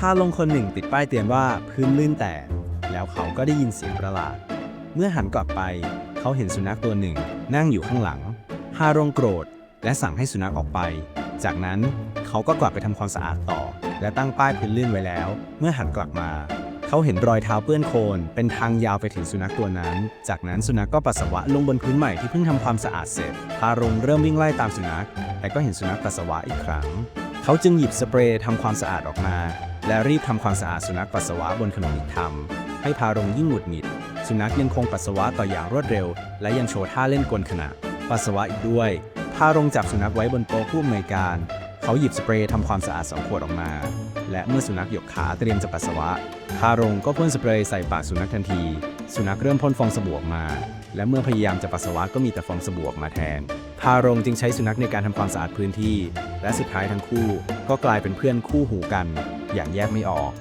พาลงคนหนึ่งติดป้ายเตือนว่าพื้นลื่นแตกแล้วเขาก็ได้ยินเสียงประหลาด เมื่อหันกลับไป เขาเห็นสุนัขตัวหนึ่งนั่งอยู่ข้างหลังฮารงโกรธ และสั่งให้สุนัขออกไป จากนั้นเขาก็กลับไปทำความสะอาดต่อ และตั้งป้ายพื้นลื่นไว้แล้ว เมื่อหันกลับมา เขาเห็นรอยเท้าเปื้อนโคลนเป็นทางยาวไปถึงสุนัขตัวนั้น จากนั้นสุนัขก็ปัสสาวะลงบนพื้นใหม่ที่เพิ่งทำความสะอาดเสร็จพารงเริ่มวิ่งไล่ตามสุนัขแต่ก็เห็นสุนัขปัสสาวะอีกครั้ง เขาจึงหยิบสเปรย์ทำความสะอาดออกมา และรีบทำความสะอาดสุนัขปัสสาวะบนขนมอีกทำให้พารงยิ่งหงุดหงิด สุนัขยังคงปัสสาวะต่ออย่างรวดเร็ว และยังโชว์ท่าเล่นกลขณะ ปัสสาวะอีกด้วย พารงจับสุนัขไว้บนโต๊ะผู้อำนวยการ เขาหยิบสเปรย์ทำความสะอาดสองขวดออกมา และเมื่อสุนัขหยกขาเตรียมจะปัสสาวะ พารงก็พ่นสเปรย์ใส่ปากสุนัขทันที สุนัขเริ่มพ่นฟองสบู่ออกมา และเมื่อพยายามจะปัสสาวะก็มีแต่ฟองสบู่ออกมาแทน พารงจึงใช้สุนัขในการทำความสะอาดพื้นที่ และสุดท้ายทั้งคู่ ก็กลายเป็นเพื่อนคู่หูกัน อย่างแยกไม่ออก